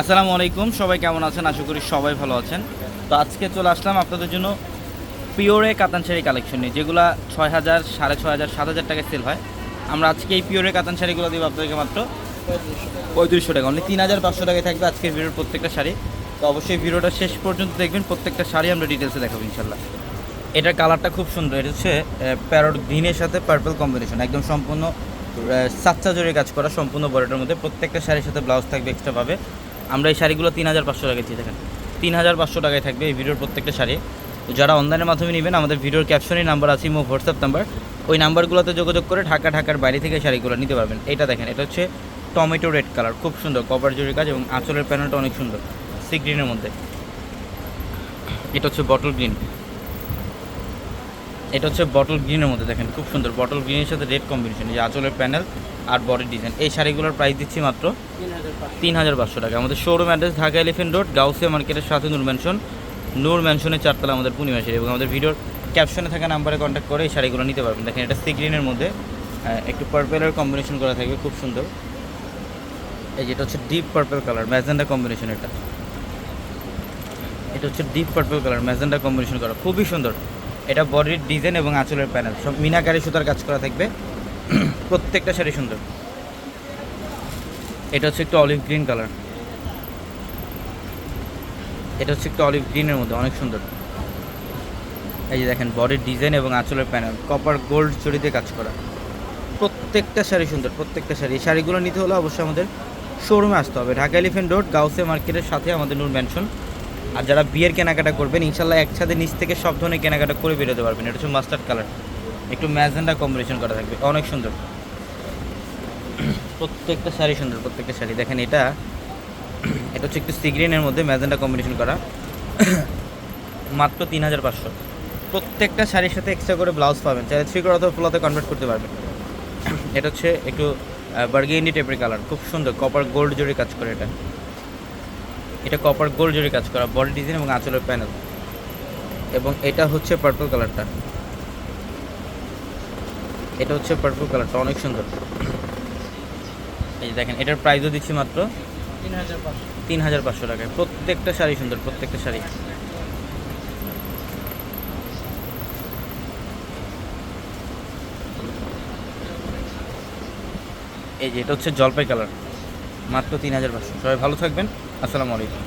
আসসালামু আলাইকুম, সবাই কেমন আছেন? আশা করি সবাই ভালো আছেন। তো আজকে চলে আসলাম আপনাদের জন্য পিওরে কাতান শাড়ি কালেকশন নিয়ে, যেগুলো ছয় হাজার, সাড়ে ছয় হাজার, সাত হাজার টাকায় সেল হয়। আমরা আজকে এই পিওরে কাতান শাড়িগুলো দিব আপনাদেরকে মাত্র পঁয়ত্রিশশো টাকা অনলি তিন হাজার পাঁচশো টাকায় থাকবে আজকের ভিডিওর প্রত্যেকটা শাড়ি। তো অবশ্যই ভিডিওটা শেষ পর্যন্ত দেখবেন, প্রত্যেকটা শাড়ি আমরা ডিটেলসে দেখাবো ইনশাল্লাহ এটার কালারটা খুব সুন্দর, এটা হচ্ছে প্যারট গ্রিনের সাথে পার্পল কম্বিনেশন একদম সম্পূর্ণ সাচ্চা জোরে কাজ করা সম্পূর্ণ বডিটার মধ্যে প্রত্যেকটা শাড়ির সাথে ব্লাউজ থাকবে এক্সট্রা পাবে আমরা এই শাড়িগুলো তিন হাজার পাঁচশো টাকায় দিয়ে দেখেন। তিন হাজার পাঁচশো টাকায় থাকবে এই ভিডিওর প্রত্যেকটা শাড়ি। যারা অনলাইনের মাধ্যমে নেবেন, আমাদের ভিডিওর ক্যাপশনের নাম্বার আছে মো হোয়াটসঅ্যাপ নাম্বার ওই নাম্বারগুলোতে যোগাযোগ করে ঢাকা, ঢাকার বাইরে থেকে শাড়িগুলো নিতে পারবেন। এটা দেখেন, এটা হচ্ছে টমেটো রেড কালার খুব সুন্দর কপার জরির কাজ এবং আঁচলের প্যানেলটা অনেক সুন্দর সি গ্রিনের মধ্যে। এটা হচ্ছে বটল গ্রিন এটা হচ্ছে বটল গ্রিনের মধ্যে দেখেন, খুব সুন্দর বটল গ্রিনের সাথে রেড কম্বিনেশন এই আঁচলের প্যানেল আর বডি ডিজাইন এই শাড়িগুলোর প্রাইস দিচ্ছি মাত্র তিন হাজার পাঁচশো টাকা। আমাদের showroom address Dhaka Elephant Road Gausia মার্কেটের সাথে নূর ম্যানশন নূর ম্যানশনের চারতলা আমাদের পূর্ণিমা শাড়ি এবং আমাদের ভিডিওর ক্যাপশনে থাকা নাম্বারে কন্ট্যাক্ট করে এই শাড়িগুলো নিতে পারবেন। দেখেন, এটা সি গ্রিনের মধ্যে। একটু পার্পেলের কম্বিনেশন করা থাকবে, খুব সুন্দর। এই যেটা হচ্ছে deep purple colour magenta combination এটা। এটা হচ্ছে deep purple colour magenta combination করা। খুবই সুন্দর। এটা বডির ডিজাইন এবং আঁচলের প্যানেল। সব মিনাকারি সুতার কাজ করা থাকবে। প্রত্যেকটা শাড়ি সুন্দর। এটা হচ্ছে একটু অলিভ গ্রিন কালার এটা হচ্ছে একটু অলিভ গ্রিনের মধ্যে, অনেক সুন্দর। এই যে দেখেন, বডির ডিজাইন এবং আঁচলের প্যানেল। কপার গোল্ড জড়িতে কাজ করা। প্রত্যেকটা শাড়ি সুন্দর, প্রত্যেকটা শাড়ি। শাড়িগুলো নিতে হলে অবশ্যই আমাদের শোরুমে আসতে হবে। ঢাকা এলিফেন্ট রোড, গাউসে মার্কেটের সাথে আমাদের নূর ম্যানশন আর যারা বিয়ের কেনাকাটা করবেন, ইনশাল্লাহ একসাথে নিচ থেকে সব ধরনের কেনাকাটা করে বেরোতে পারবেন। এটা হচ্ছে মাস্টার্ড কালার একটু ম্যাজেন্ডা কম্বিনেশন করা থাকবে। অনেক সুন্দর। প্রত্যেকটা শাড়ি সুন্দর, প্রত্যেকটা শাড়ি। দেখেন এটা এটা হচ্ছে একটু সিগ্রিনের মধ্যে ম্যাজেন্ডা কম্বিনেশন করা। মাত্র তিন হাজার পাঁচশো। প্রত্যেকটা শাড়ির সাথে এক্সট্রা করে ব্লাউজ পাবেন। চাইলে থ্রি করে অথবা ফুলাতে কনভার্ট করতে পারবেন। এটা হচ্ছে একটু বার্গেন্ডি টাইপের কালার খুব সুন্দর। কপার গোল্ড জরি কাজ করে এটা। এটা কপার গোল্ড জরি কাজ করা বডি ডিজাইন এবং আঁচলের প্যানেল এবং এটা হচ্ছে পার্পল কালারটা এটা হচ্ছে পার্পল কালারটা অনেক সুন্দর। এই যে দেখেন, এটার প্রাইসও দিচ্ছি মাত্র তিন হাজার পাঁচশো। টাকায়। প্রত্যেকটা শাড়ি সুন্দর, প্রত্যেকটা শাড়ি। এই যে এটা হচ্ছে জলপাই কালার মাত্র তিন হাজার পাঁচশো। সবাই ভালো থাকবেন। আসসালামু আলাইকুম।